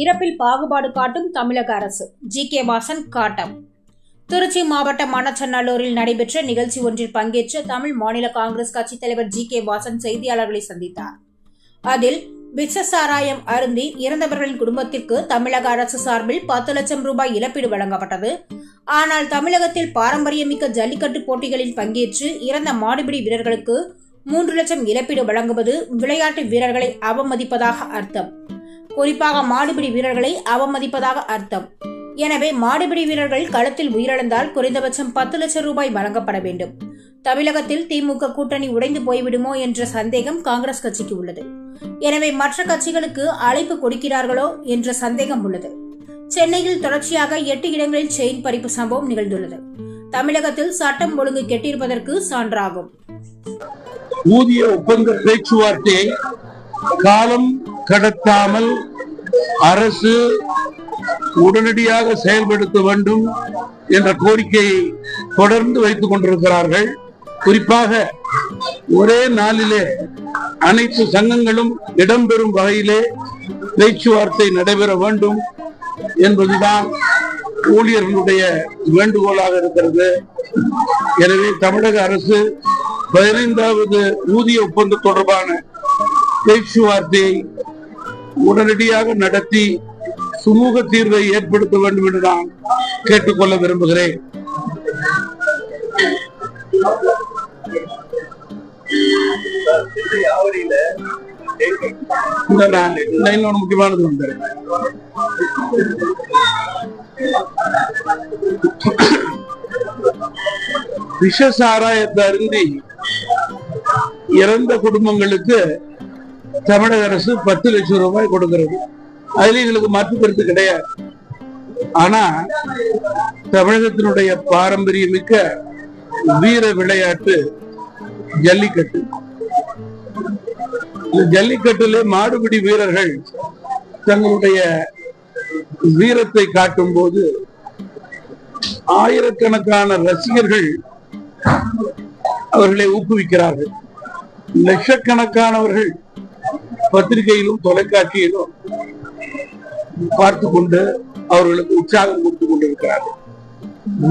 இறப்பில் பாகுபாடு காட்டும் தமிழக அரசு. ஜி. கே. வாசன் காட்டம். திருச்சி மாவட்டம் மணச்சநல்லூரில் நடைபெற்ற நிகழ்ச்சி ஒன்றில் பங்கேற்ற தமிழ் மாநில காங்கிரஸ் கட்சித் தலைவர் ஜி. கே. வாசன் செய்தியாளர்களை சந்தித்தார். அதில் விசசாராயம் அருந்தி இறந்தவர்களின் குடும்பத்திற்கு தமிழக அரசு சார்பில் பத்து லட்சம் ரூபாய் இழப்பீடு வழங்கப்பட்டது. ஆனால் தமிழகத்தில் பாரம்பரியமிக்க ஜல்லிக்கட்டு போட்டிகளில் பங்கேற்று இறந்த மாடுபிடி வீரர்களுக்கு மூன்று லட்சம் இழப்பீடு வழங்குவது விளையாட்டு வீரர்களை அவமதிப்பதாக அர்த்தம். குறிப்பாக மாடுபிடி வீரர்களை அவமதிப்பதாக அர்த்தம். எனவே மாடுபிடி வீரர்கள் களத்தில் உயிரிழந்தால் குறைந்தபட்சம் பத்து லட்சம் ரூபாய் வழங்கப்பட வேண்டும். தமிழகத்தில் திமுக கூட்டணி உடைந்து போய்விடுமோ என்ற சந்தேகம் காங்கிரஸ் கட்சிக்கு உள்ளது. எனவே மற்ற கட்சிகளுக்கு அழைப்பு கொடுக்கிறார்களோ என்ற சந்தேகம் உள்ளது. சென்னையில் தொடர்ச்சியாக எட்டு இடங்களில் செயின் பறிப்பு சம்பவம் நிகழ்ந்துள்ளது. தமிழகத்தில் சட்டம் ஒழுங்கு கெட்டிருப்பதற்கு சான்றாகும். ஊதிய ஒப்பந்த பேச்சுவார்த்தையை காலம் கடத்தாமல் அரசு உடனடியாக செயல்படுத்த வேண்டும் என்ற கோரிக்கையை தொடர்ந்து வைத்துக் கொண்டிருக்கிறார்கள். குறிப்பாக ஒரே நாளிலே அனைத்து சங்கங்களும் இடம்பெறும் வகையிலே பேச்சுவார்த்தை நடைபெற வேண்டும் என்பதுதான் ஊழியர்களுடைய வேண்டுகோளாக இருக்கிறது. எனவே தமிழக அரசு பதினைந்தாவது ஊதிய ஒப்பந்தம் தொடர்பான பேச்சுவார்த்தையை உடனடியாக நடத்தி சுமூக தீர்வை ஏற்படுத்த வேண்டும் என்று நான் கேட்டுக்கொள்ள விரும்புகிறேன். முக்கியமானது வந்து விஷ சாராயத்தை அருந்தி இறந்த குடும்பங்களுக்கு தமிழக அரசு பத்து லட்சம் ரூபாய் கொடுக்கிறது. அதுல எங்களுக்கு மாற்று கருத்து கிடையாது. ஆனா தமிழகத்தினுடைய பாரம்பரியமிக்க வீர விளையாட்டு ஜல்லிக்கட்டு. இந்த ஜல்லிக்கட்டுல மாடுபிடி வீரர்கள் தங்களுடைய வீரத்தை காட்டும் போது ஆயிரக்கணக்கான ரசிகர்கள் அவர்களை ஊக்குவிக்கிறார்கள். லட்சக்கணக்கானவர்கள் பத்திரிகையிலும் தொலைக்காட்சியிலும் பார்த்து கொண்டு அவர்களுக்கு உற்சாகம் கொடுத்து கொண்டிருக்கிறார்கள்.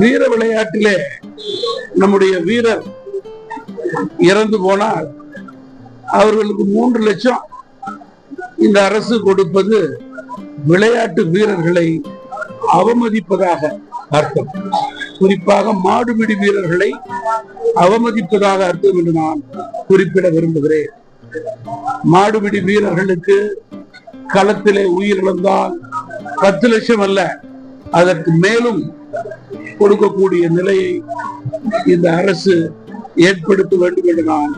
வீர விளையாட்டிலே நம்முடைய வீரர் இறந்து போனால் அவர்களுக்கு மூன்று லட்சம் இந்த அரசு கொடுப்பது விளையாட்டு வீரர்களை அவமதிப்பதாக அர்த்தம். குறிப்பாக மாடுபிடி வீரர்களை அவமதிப்பதாக அர்த்தம் என்று நான் குறிப்பிட விரும்புகிறேன். மாடுபிடி வீரர்களுக்கு களத்திலே உயிரிழந்தால் பத்து லட்சம் அல்ல அதற்கு மேலும் கொடுக்கக்கூடிய நிலையை இந்த அரசு ஏற்படுத்த வேண்டும் என்று நான்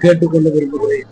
கேட்டுக்கொள்ள விரும்புகிறேன்.